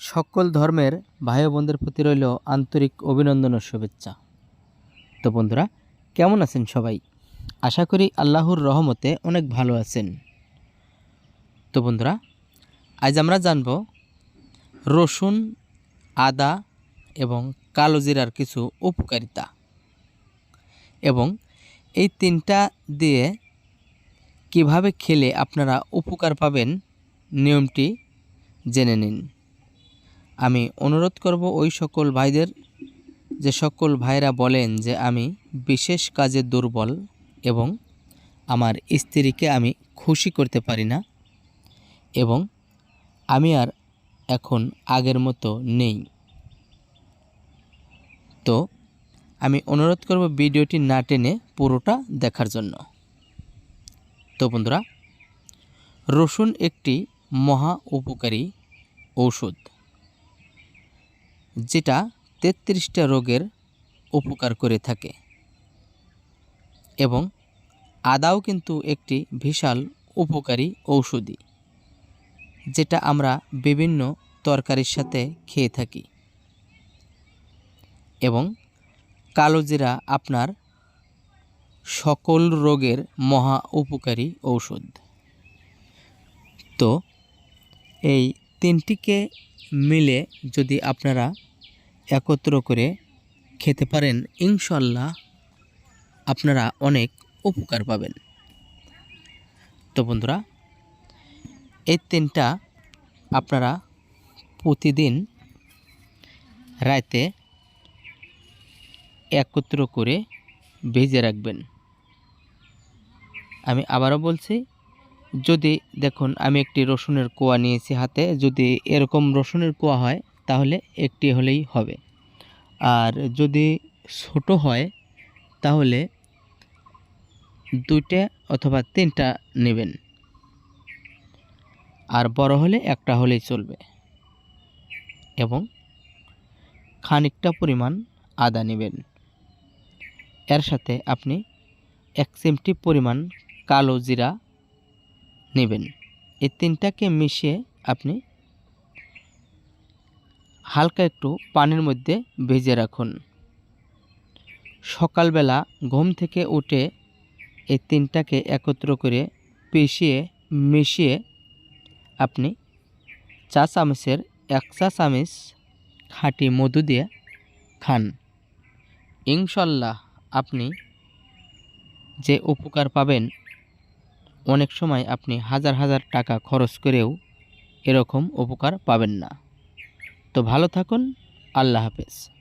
সকল ধর্মের ভাই বোনদের প্রতি রইল আন্তরিক অভিনন্দন ও শুভেচ্ছা। তো বন্ধুরা, কেমন আছেন সবাই? আশা করি আল্লাহর রহমতে অনেক ভালো আছেন। তো বন্ধুরা, আজ আমরা জানব রসুন, আদা এবং কালো জিরার কিছু উপকারিতা এবং এই তিনটা দিয়ে কীভাবে খেলে আপনারা উপকার পাবেন নিয়মটি জেনে নিন। আমি অনুরোধ করব ওই সকল ভাইদের, যে সকল ভাইরা বলেন যে আমি বিশেষ কাজে দুর্বল এবং আমার স্ত্রীকে আমি খুশি করতে পারি না এবং আমি আর এখন আগের মতো নেই। তো আমি অনুরোধ করব ভিডিওটি না টেনে পুরোটা দেখার জন্য। তো বন্ধুরা, রসুন একটি মহা উপকারী ঔষধ। যেটা তেত্রিশটা রোগের উপকার করে থাকে। এবং আদাও কিন্তু একটি বিশাল উপকারী ঔষধি, যেটা আমরা বিভিন্ন তরকারির সাথে খেয়ে থাকি। এবং কালোজিরা আপনার সকল রোগের মহা উপকারী ঔষধ। তো এই তিনটিকে মিলে যদি আপনারা একত্র করে খেতে পারেন ইনশাল্লাহ আপনারা অনেক উপকার পাবেন। তো বন্ধুরা, এই তিনটা আপনারা প্রতিদিন রাতে একত্র করে ভেজে রাখবেন। আমি আবারও বলছি যদি দেখুন, আমি একটি রসুনের কোয়া নিয়েছি হাতে, যদি এরকম রসুনের কোয়া হয়, তাহলে একটি হলেই হবে। আর যদি ছোট হয়, তাহলে দুইটা অথবা তিনটা নেবেন। আর বড় হলে একটা হলেই চলবে। এবং খানিকটা পরিমাণ আদা নেবেন। এর সাথে আপনি এক চিমটি পরিমাণ কালো জিরা নেবেন। এই তিনটাকে মিশিয়ে আপনি হালকা একটু পানির মধ্যে ভেজে রাখুন। সকালবেলা ঘুম থেকে উঠে এই তিনটাকে একত্র করে পিষিয়ে, মিশিয়ে আপনি চা চামচের এক চা চামচ খাঁটি মধু দিয়ে খান। ইনশাল্লাহ আপনি যে উপকার পাবেন অনেক সময় আপনি হাজার হাজার টাকা খরচ করেও এরকম উপকার পাবেন না। তো ভালো থাকুন, আল্লাহ হাফেজ।